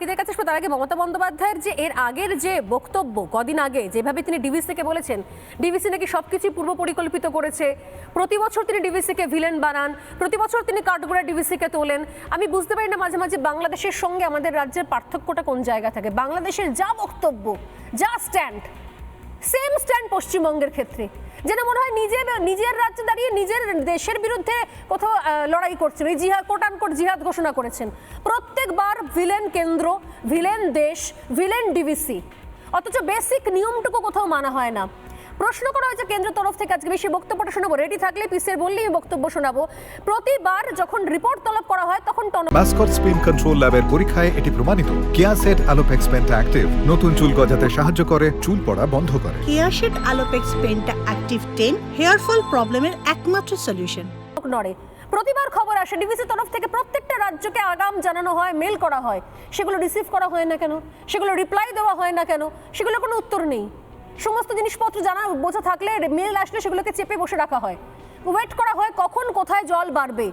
বাকিদের কাছে আসব, তার আগে মমতা বন্দ্যোপাধ্যায়ের যে এর আগের যে বক্তব্য কদিন আগে যেভাবে তিনি ডিভিসিকে বলেছেন ডিভিসি নাকি সবকিছু পূর্ব পরিকল্পিত করেছে। প্রতি বছর তিনি ডিভিসিকে ভিলেন বানান প্রতি বছর তিনি কাঠগোড়া ডিভিসিকে তোলেন। আমি বুঝতে পারি না মাঝে মাঝে বাংলাদেশের সঙ্গে আমাদের রাজ্যের পার্থক্যটা কোন জায়গা থাকে। বাংলাদেশের যা বক্তব্য যা স্ট্যান্ড সেম স্ট্যান্ড পশ্চিমবঙ্গের ক্ষেত্রে। যেন মনে হয় নিজে নিজের রাজ্যে দাঁড়িয়ে নিজের দেশের বিরুদ্ধে কোথাও লড়াই করছেন। এই জিহাদ কোটানকোট জিহাদ ঘোষণা করেছেন। প্রত্যেকবার ভিলেন কেন্দ্র, ভিলেন দেশ, ভিলেন ডিভিসি, অথচ বেসিক নিয়মটুকু কোথাও মানা হয় না। প্রশ্ন করা হয়েছে কেন্দ্রের তরফ থেকে। আজকে বেশি বক্তব্যটা শোনাবো। রেডি থাকলে পিসের বললেই আমি বক্তব্য শোনাবো। প্রতিবার যখন রিপোর্ট তলব করা হয় তখন টন মাস্কট স্পিন কন্ট্রোল ল্যাবের পরীক্ষায় এটি প্রমাণিত। কেয়াসেট আলোপেক্স পেন্টা অ্যাক্টিভ নতুন চুল গজাতে সাহায্য করে চুল পড়া বন্ধ করে। কেয়াশেড আলোপেক্স পেনটা অ্যাক্টিভ টেন হেয়ার ফল প্রবলেমের একমাত্র সলিউশন নড়ে। প্রতিবার খবর আসে। ডিভিসি তরফ থেকে প্রত্যেকটা রাজ্যকে আগাম জানানো হয় মেল করা হয়। সেগুলো রিসিভ করা হয় না কেন? সেগুলো রিপ্লাই দেওয়া হয় না কেন? সেগুলো কোনো উত্তর নেই। সমস্ত জিনিসপত্র জানা, বোঝা থাকলে মেল আসলে সেগুলোকে চেপে বসে রাখা হয়। ওয়েট করা হয় কখন কোথায় জল বাড়বে।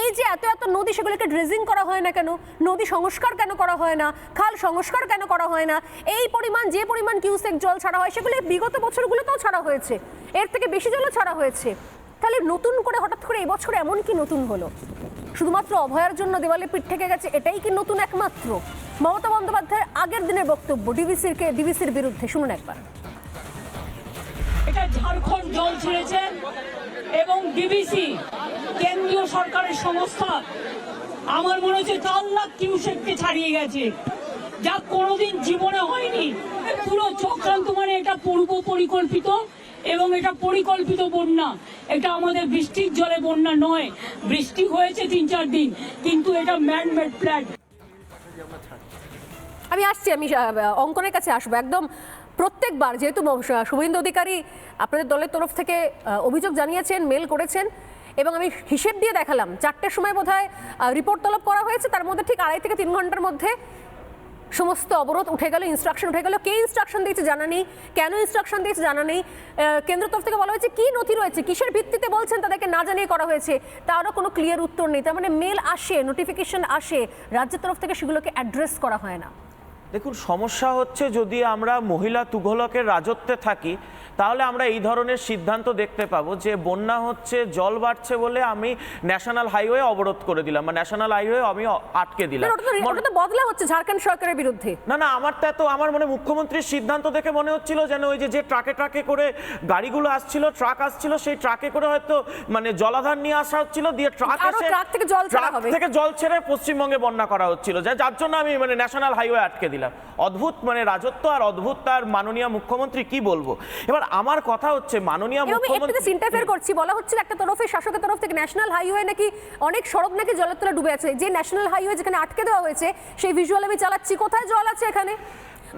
এই যে এত এত নদী সেগুলোকে ড্রেজিং করা হয় না কেন? নদী সংস্কার কেন করা হয় না? খাল সংস্কার কেন করা হয় না? এই পরিমাণ, যে পরিমাণ কিউসেক জল ছাড়া হয়, সেগুলো বিগত বছরগুলোতেও ছাড়া হয়েছে। এর থেকে বেশি জলও ছাড়া হয়েছে। তাহলে নতুন করে হঠাৎ করে এবছর এমন কি নতুন হলো? শুধুমাত্র অভয়ার জন্য দেওয়ালে পিঠ থেকে গেছে, এটাই কি নতুন একমাত্র? মমতা বন্দ্যোপাধ্যায়ের আগের দিনের বক্তব্য ডিবিসির কে ডিবিসির বিরুদ্ধে। শুনুন একবার। এটা ঝাড়খণ্ড জল ছেড়েছেন এবং ডিবিসি কেন্দ্রীয় সরকারের সংস্থা আমার মনে হচ্ছে চার লাখ কিউসেককে ছাড়িয়ে গেছে। যা কোনোদিন জীবনে হয়নি। পুরো চক্রান্ত মানে এটা পূর্ব পরিকল্পিত এবং এটা পরিকল্পিত বন্যা। এটা আমাদের বৃষ্টির জলে বন্যা নয়। বৃষ্টি হয়েছে তিন চার দিন, কিন্তু এটা ম্যান মেড প্ল্যান আমি আসছি, আমি অঙ্কনের কাছে আসব। একদম প্রত্যেকবার, যেহেতু শুভেন্দু অধিকারী আপনাদের দলের তরফ থেকে অভিযোগ জানিয়েছেন, মেল করেছেন, এবং আমি হিসেব দিয়ে দেখালাম। চারটের সময় বোধহয় রিপোর্ট তলব করা হয়েছে, তার মধ্যে ঠিক আড়াই থেকে তিন ঘণ্টার মধ্যে সমস্ত অবরোধ উঠে গেল ইনস্ট্রাকশন উঠে গেল। কে ইনস্ট্রাকশন দিয়েছে জানা নেই, কেন ইনস্ট্রাকশন দিয়েছে জানা নেই। কেন্দ্র তরফ থেকে বলা হয়েছে, কি নথি রয়েছে, কিসের ভিত্তিতে বলছেন তাদেরকে না জানিয়ে করা হয়েছে তারও কোনো ক্লিয়ার উত্তর নেই। তার মানে মেল আসে নোটিফিকেশন আসে, রাজ্যের তরফ থেকে সেগুলোকে অ্যাড্রেস করা হয় না। দেখুন সমস্যা হচ্ছে যদি আমরা মহিলা তুঘলকের রাজত্বে থাকি তাহলে আমরা এই ধরনের সিদ্ধান্ত দেখতে পাবো যে বন্যা হচ্ছে জল বাড়ছে বলে আমি ন্যাশনাল হাইওয়ে অবরোধ করে দিলাম বা ন্যাশনাল হাইওয়ে আমি আটকে দিলাম। ওটা তো বদলা হচ্ছে ঝাড়খণ্ড সরকারের বিরুদ্ধে। না না আমার তো এত আমার মনে মুখ্যমন্ত্রীর সিদ্ধান্ত দেখে মনে হচ্ছিল যেন ওই যে যে ট্রাকে ট্রাকে করে গাড়িগুলো আসছিল ট্রাক আসছিল সেই ট্রাকে করে হয়তো মানে জলাধার নিয়ে আসা হচ্ছিল দিয়ে ট্রাক এসে ট্রাক থেকে জল ছাড়া ট্রাক হবে। থেকে জল ছেড়ে পশ্চিমবঙ্গে বন্যা করা হচ্ছিল। যা যার জন্য আমি মানে ন্যাশনাল হাইওয়ে আটকে দিলাম। অদ্ভুত মানে রাজত্ব আর অদ্ভুত তার মাননীয় মুখ্যমন্ত্রী কি বলব? এবার আমার কথা হচ্ছে মাননীয় মুখ্যমন্ত্রী ইন্টারফেয়ার করছি। বলা হচ্ছে একটা তরফে শাসকের তরফ থেকে ন্যাশনাল হাইওয়ে নাকি অনেক সড়ক নাকি জলের তলে ডুবে আছে। যে ন্যাশনাল হাইওয়ে যেখানে আটকে দেওয়া হয়েছে সেই ভিজুয়াল আমি চালাচ্ছি। কোথায় জল আছে এখানে?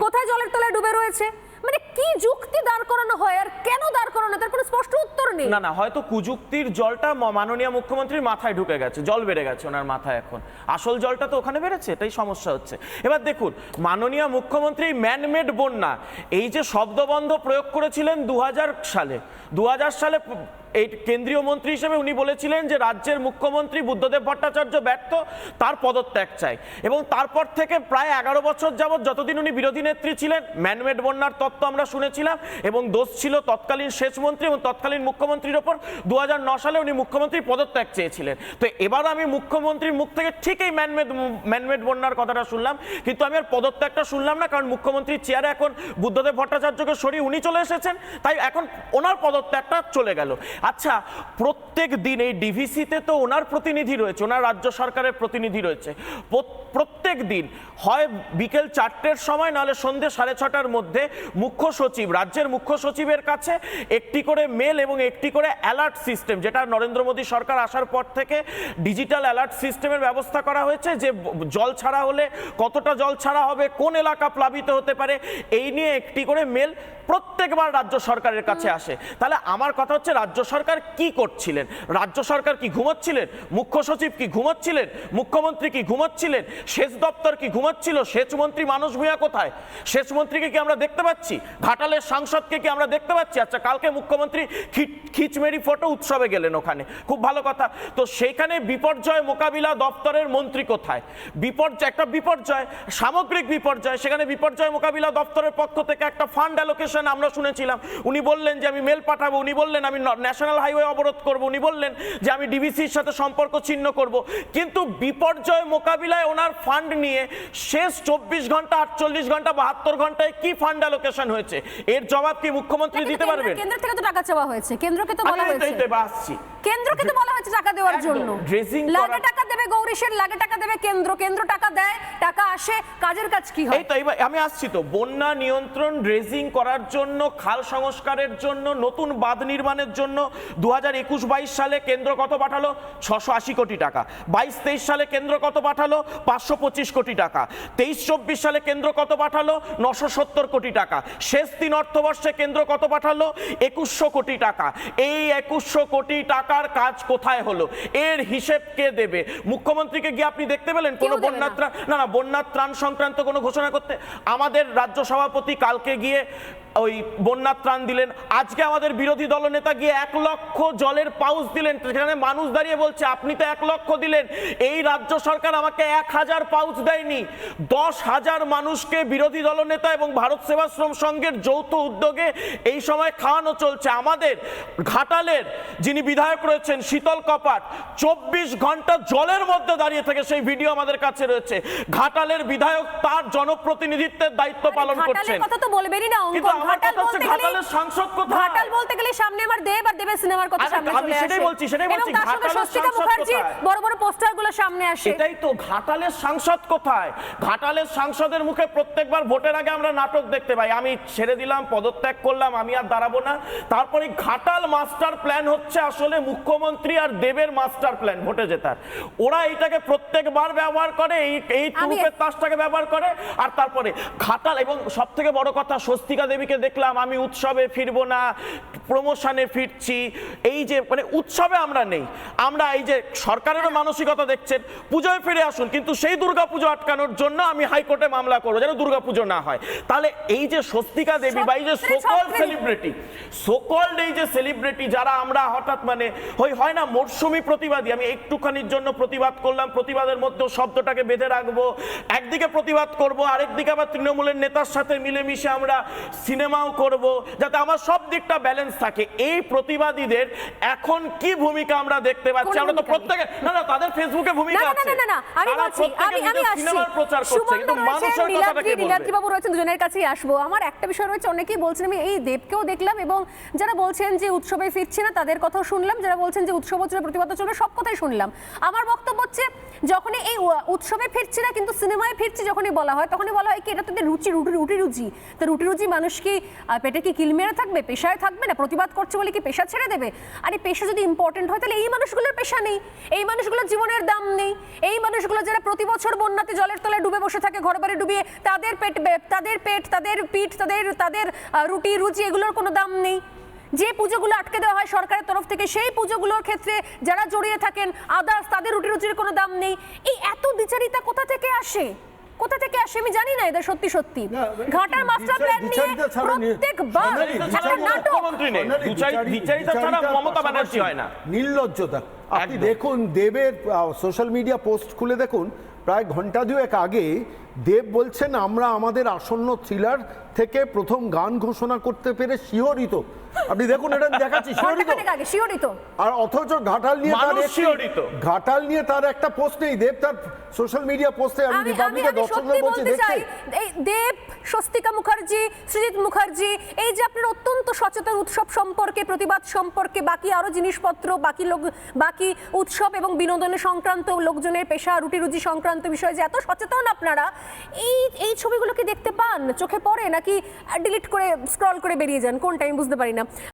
কোথায় জলের তলায় ডুবে রয়েছে? মানে কি যুক্তি দাঁড় করানো হয় আর কেন দাঁড় করানো? তার কোনো স্পষ্ট উত্তর নেই। না না, হয়তো কুযুক্তির জলটা মাননীয় মুখ্যমন্ত্রীর মাথায় ঢুকে গেছে। জল বেড়ে গেছে ওনার মাথায় এখন। আসল জলটা তো ওখানে বেড়েছে, এটাই সমস্যা হচ্ছে। এবার দেখুন, মাননীয় মুখ্যমন্ত্রী ম্যানমেড বন্যা, এই যে শব্দবন্ধ প্রয়োগ করেছিলেন দু হাজার সালে দু হাজার সালে এই কেন্দ্রীয় মন্ত্রী হিসেবে উনি বলেছিলেন যে রাজ্যের মুখ্যমন্ত্রী বুদ্ধদেব ভট্টাচার্য ব্যর্থ, তার পদত্যাগ চাই। এবং তারপর থেকে প্রায় এগারো বছর যাবৎ যতদিন উনি বিরোধী নেত্রী ছিলেন, ম্যানমেড বন্যার তত্ত্ব আমরা শুনেছিলাম এবং দোষ ছিল তৎকালীন সেচমন্ত্রী এবং তৎকালীন মুখ্যমন্ত্রীর ওপর। দু সালে উনি মুখ্যমন্ত্রী পদত্যাগ চেয়েছিলেন। তো এবার আমি মুখ্যমন্ত্রীর মুখ থেকে ঠিক এই ম্যানমেড ম্যানমেড বন্যার কথাটা শুনলাম, কিন্তু আমি আর পদত্যাগটা শুনলাম না, কারণ মুখ্যমন্ত্রীর চেয়ারে এখন বুদ্ধদেব ভট্টাচার্যকে সরিয়ে উনি চলে এসেছেন, তাই এখন ওনার পদত্যাগটা চলে গেল। আচ্ছা প্রত্যেক দিন এই ডিভিসিতে তো ওনার প্রতিনিধি রয়েছে, ওনার রাজ্য সরকারের প্রতিনিধি রয়েছে। প্রত্যেক দিন হয় বিকেল চারটের সময়, নাহলে সন্ধ্যে সাড়ে ছটার মধ্যে মুখ্য সচিব, রাজ্যের মুখ্য সচিবের কাছে একটি করে মেল এবং একটি করে অ্যালার্ট সিস্টেম, যেটা নরেন্দ্র মোদী সরকার আসার পর থেকে ডিজিটাল অ্যালার্ট সিস্টেমের ব্যবস্থা করা হয়েছে, যে জল ছাড়া হলে কতটা জল ছাড়া হবে, কোন এলাকা প্লাবিত হতে পারে, এই নিয়ে একটি করে মেল প্রত্যেকবার রাজ্য সরকারের কাছে আসে। তাহলে আমার কথা হচ্ছে, রাজ্য সরকার কি করছিলেন? রাজ্য সরকার কি ঘুমাচ্ছিলেন? মুখ্য সচিব কি ঘুমাচ্ছিলেন? মুখ্যমন্ত্রী কি ঘুমাচ্ছিলেন? সেচ দপ্তর কি ঘুমোচ্ছিল? সেচ মন্ত্রী মানুষ ভূঁইয়া কোথায়? সেচ মন্ত্রীকে কি আমরা দেখতে পাচ্ছি? ঘাটালের সাংসদকে কি আমরা দেখতে পাচ্ছি? আচ্ছা কালকে মুখ্যমন্ত্রী খিচ- খিচমেরি ফটো উৎসবে গেলেন ওখানে। খুব ভালো কথা। তো সেইখানে বিপর্যয় মোকাবিলা দপ্তরের মন্ত্রী কোথায়? বিপর্যয়, একটা বিপর্যয়, সামগ্রিক বিপর্যয়, সেখানে বিপর্যয় মোকাবিলা দপ্তরের পক্ষ থেকে একটা ফান্ড অ্যালোকেশন আমরা শুনেছিলাম। উনি বললেন যে, আমি মেল পাঠাবো। উনি বললেন, আমি ন্যাশনাল হাইওয়ে অবরোধ করব। উনি বললেন যে আমি ডিবিসির সাথে সম্পর্ক ছিন্ন করব। কিন্তু বিপর্যয় মোকাবিলায় ওনার ফান্ড নিয়ে শেষ চব্বিশ ঘণ্টা আটচল্লিশ ঘণ্টা বাহাত্তর ঘন্টায় কি ফান্ড অ্যালোকেশন হয়েছে? এর জবাব কি মুখ্যমন্ত্রী দিতে পারবেন? কেন্দ্র থেকে তো টাকা চাওয়া হয়েছে। কেন্দ্রকে তো বলা হয়েছে। আসছি। কেন্দ্রকে তো বলা হয়েছে টাকা দেওয়ার জন্য। লাগে টাকা দেবে গৌরীশের লাগে টাকা দেবে কেন্দ্র। কেন্দ্র টাকা দেয় টাকা আসে কাজের কাজ কি হয়? এই তো আমি আসছি তো। বন্যা নিয়ন্ত্রণ ড্রেজিং করার জন্য খাল সংস্কারের জন্য নতুন বাঁধ নির্মাণের জন্য দু হাজার একুশ বাইশ সালে কেন্দ্র কত পাঠালো? ছশো আশি কোটি টাকা। বাইশ তেইশ সালে কেন্দ্র কত পাঠালো? পাঁচশো পঁচিশ কোটি টাকা। তেইশ চব্বিশ সালে কেন্দ্র কত পাঠালো? নশো সত্তর কোটি টাকা। শেষ তিন অর্থবর্ষে কেন্দ্র কত পাঠালো? একুশশো কোটি টাকা। এই একুশশো কোটি টাকার কাজ কোথায় হলো? এর হিসেব কে দেবে? মুখ্যমন্ত্রীকে গিয়ে আপনি দেখতে পেলেন? কোনো বন্যা না। ত্রাণ না না বন্যা ত্রাণ সংক্রান্ত কোনো ঘোষণা করতে আমাদের রাজ্য সভাপতি কালকে গিয়ে ওই বন্যার ত্রাণ দিলেন। আজকে আমাদের বিরোধী দলনেতা গিয়ে এক লক্ষ জলের পাউচ দিলেন। সেখানে মানুষ দাঁড়িয়ে বলছে আপনি তো এক লক্ষ দিলেন। এই রাজ্য সরকার আমাকে এক হাজার পাউচ দেয়নি। দশ হাজার মানুষকে বিরোধী দলনেতা এবং ভারত সেবাশ্রম সংঘের যৌথ উদ্যোগে এই সময় খাওয়ানো চলছে। আমাদের ঘাটালের যিনি বিধায়ক রয়েছেন শীতল কপাট চব্বিশ ঘণ্টা জলের মধ্যে দাঁড়িয়ে থেকে সেই ভিডিও আমাদের কাছে রয়েছে। ঘাটালের বিধায়ক তার জনপ্রতিনিধিত্বের দায়িত্ব পালন করছেন। কথা তো বলবেনই না ঘাটাল বলতে গেলে ঘাটালের কোথায়? ঘাটাল বলতে গেলে সামনে আমার দেব আর দেবের সিনেমার কথা সামনে আমি চলে আসে। বলছি, সেটাই বলছি, তার সঙ্গে ঘাটালের স্বস্তিকা সাংসদ বড় বড় পোস্টারগুলো সামনে আসে। এটাই তো ঘাটালের সাংসদ কোথায়? ঘাটালের সাংসদের মুখে প্রত্যেকবার ভোটের আগে আমরা নাটক দেখতে পাই। আমি ছেড়ে দিলাম পদত্যাগ করলাম আমি আর দাঁড়াবো না। তারপরে ঘাটাল মাস্টার প্ল্যান হচ্ছে আসলে মুখ্যমন্ত্রী আর দেবের মাস্টার প্ল্যান ভোটে জেতার। ওরা এইটাকে প্রত্যেকবার ব্যবহার করে এই এই তাসটাকে ব্যবহার করে। আর তারপরে ঘাটাল এবং সব থেকে বড় কথা স্বস্তিকা দেবীকে দেখলাম আমি উৎসবে ফিরবো না প্রমোশনে ফিরছি। এই যে মানে উৎসবে আমরা নেই। আমরা এই যে সরকারেরও মানসিকতা দেখছেন পুজোয় ফিরে আসুন কিন্তু সেই দুর্গাপুজো আটকানোর জন্য আমি হাইকোর্টে মামলা করব যেন দুর্গাপুজো না হয়। তাহলে এই যে স্বস্তিকা দেবী বা এই যে সকল সেলিব্রিটি সকল এই যে সেলিব্রিটি যারা আমরা হঠাৎ মানে ওই হয় না মরশুমি প্রতিবাদী আমি একটুখানির জন্য প্রতিবাদ করলাম প্রতিবাদের মধ্যেও শব্দটাকে বেঁধে রাখব একদিকে প্রতিবাদ করব আরেকদিকে আবার তৃণমূলের নেতার সাথে মিলেমিশে আমরা সিনেমাও করব যাতে আমার সব দিকটা ব্যালেন্স থাকে। এই প্রতিবাদীদের এখন কি ভূমিকা আমরা দেখতে পাচ্ছি? আমরা তো প্রত্যেকে না না তাদের ফেসবুকে ভূমিকা আছে। না না না আমি বলছি আমি আমি আসছি। সিনেমার প্রচার করছে কিন্তু মানুষের কথাটা কে বলবে বাবু রয়েছেন দুজনের কাছেই আসব। আমার একটা বিষয় রয়েছে অনেকেই বলছেন আমি এই দেবকেও দেখলাম এবং যারা বলছেন যে উৎসবে ফিরছে না তাদের কথাও শুনলাম যারা বলছেন যে উৎসব প্রতিবাদ চলবে সব কথাই শুনলাম। আমার বক্তব্য হচ্ছে যখনই এই উৎসবে ফিরছি না, কিন্তু সিনেমায় ফিরছি যখনই বলা হয়, তখনই বলা হয় কি, এটা তোদের রুচি, রুটি রুটি রুচি তো রুটি রুচি মানুষ কি পেটে কি কিল মেরে থাকবে, পেশায় থাকবে না, প্রতিবাদ করছে বলে কি পেশা ছেড়ে দেবে? আরে পেশা যদি ইম্পর্টেন্ট হয়, তাহলে এই মানুষগুলোর পেশা নেই। এই মানুষগুলোর জীবনের দাম নেই। এই মানুষগুলো যারা প্রতি বছর বন্যাতে জলের তলায় ডুবে বসে থাকে, ঘর বাড়ি ডুবিয়ে, তাদের পেট তাদের পেট, তাদের পিঠ, তাদের তাদের রুটি রুচি এগুলোর কোনো দাম নেই। যে পুজোগুলো আটকে দেওয়া হয় সরকারের তরফ থেকে সেই পুজোগুলোর ক্ষেত্রে যারা জড়িয়ে থাকেন আদার্স তাদের রুটি রুচির কোনো দাম নেই। এই এত বিচারিতা কোথা থেকে আসে? কোথা থেকে আসে? আমি জানি না এদের সত্যি সত্যি। ঘাটার মাস্টার প্ল্যান নিয়ে বিচারিতা ছাড়া প্রত্যেকবার একটা নাটক। মুখ্যমন্ত্রী নেই। বিচারি- বিচারি- বিচারিতা ছাড়া মমতা ব্যানার্জি হয় না। নির্লজ্জতা। আপনি দেখুন দেবের সোশ্যাল মিডিয়া পোস্ট খুলে দেখুন প্রায় ঘণ্টা দুয়েক আগে দেব বলছেন আমরা আমাদের আসন্ন থ্রিলার থেকে প্রথম গান ঘোষণা করতে পেরে শিহরিত। আপনি দেখুন এটা দেখাচ্ছি শিহরিত। আর অথচ ঘাটাল নিয়ে তার শিহরিত। ঘাটাল নিয়ে তার একটা পোস্ট নেই দেব তার সোশ্যাল মিডিয়া পোস্টে আমি আমি দর্শকদের বলছি চাই দেখতে এই দেব স্বস্তিকা মুখার্জি সৃজিত মুখার্জি এই যে আপনার অত্যন্ত সচেতন উৎসব সম্পর্কে প্রতিবাদ সম্পর্কে বাকি আরও জিনিসপত্র বাকি লোক বাকি উৎসব এবং বিনোদনের সংক্রান্ত লোকজনের পেশা রুটি রুজি সংক্রান্ত বিষয়ে যে এত সচেতন আপনারা, এই এই ছবিগুলোকে দেখতে পান? চোখে পড়ে নাকি ডিলিট করে স্ক্রল করে বেরিয়ে যান? কোনটা? আমি বুঝতে পারি না।